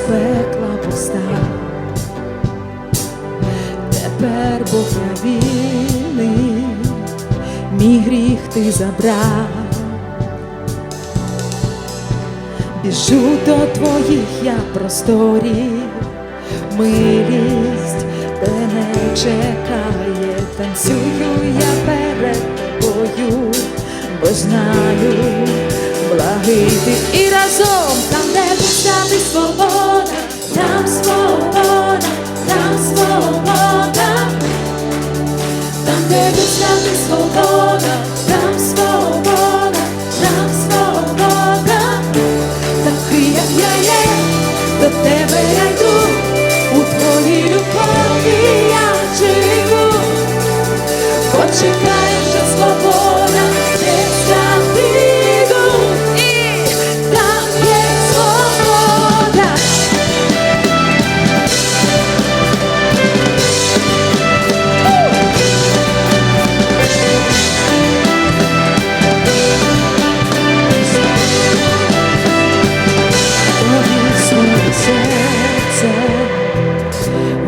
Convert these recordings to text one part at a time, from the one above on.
пекла постав. Тепер Бог я вільний, мій гріх ти забрав. Біжу до твоїх я просторів, милість мене чекає, танцюю я перед тобою, бо знаю, благий ти і разом там, де до тебе я йду, у твоїй любові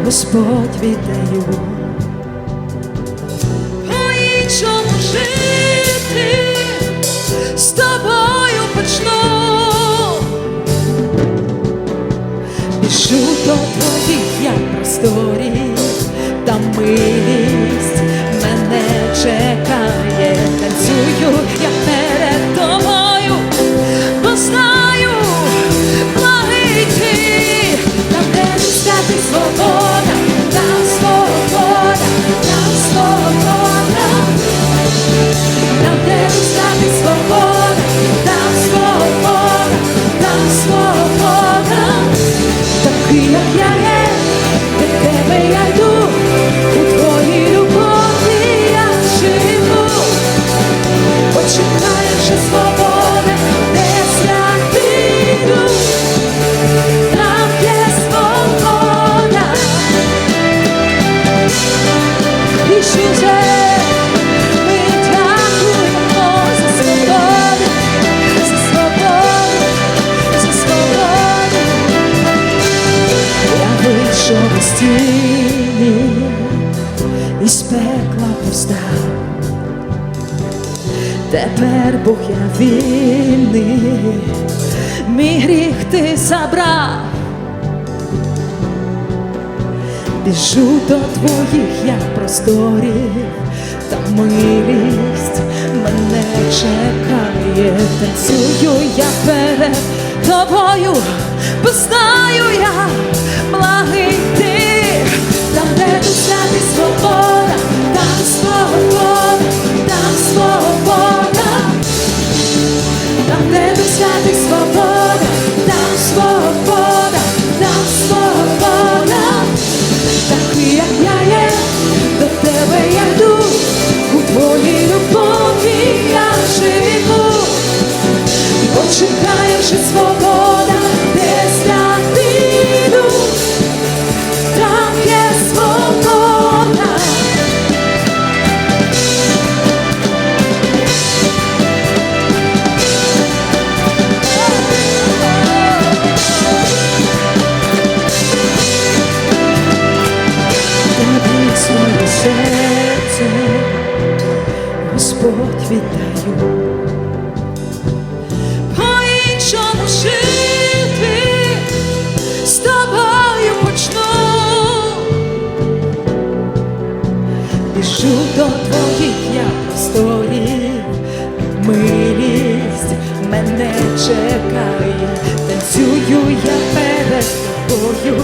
Господь віддаю. По-іншому жити з тобою почну. пішу до твоїх я просторів, там милість Тепер Бог я вільний, мій гріх ти забрав. Біжу до твоїх я просторів, та милість мене чекає, танцюю я перед тобою, бо знаю я, благий ти, там, де досяти там, де досяти свобода, там свобода, там свобода. Такий, як я є, до тебе я йду, у твоїй любові я живу. Біжу до твоїх я просторів, милість мене чекає, танцюю я перед тобою,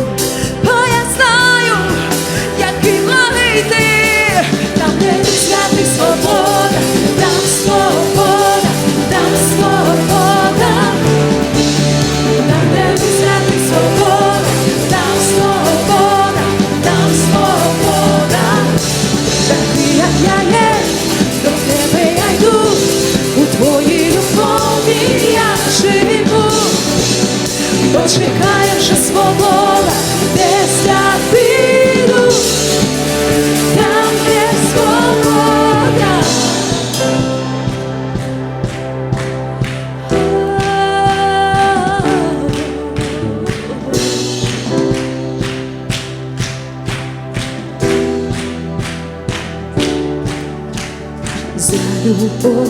любов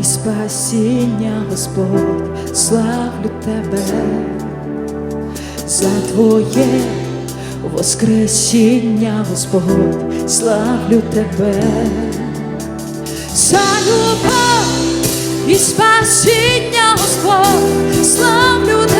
і спасіння, Господь, славлю тебе. За Твоє Воскресіння, Господь, славлю тебе, за любов і спасіння, Господь, славлю тебе,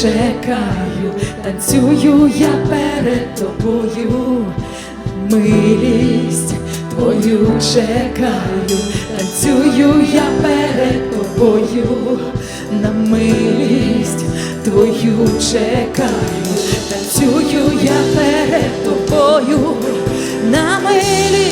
чекаю, танцюю я перед тобою, милість твою чекаю, танцюю я перед тобою, на милість твою чекаю, танцюю я перед тобою, на милість.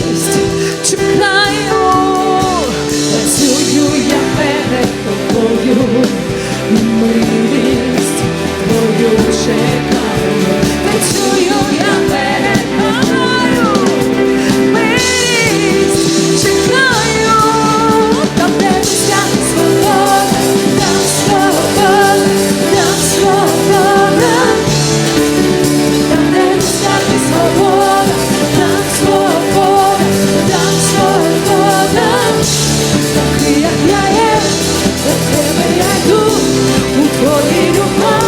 我你如果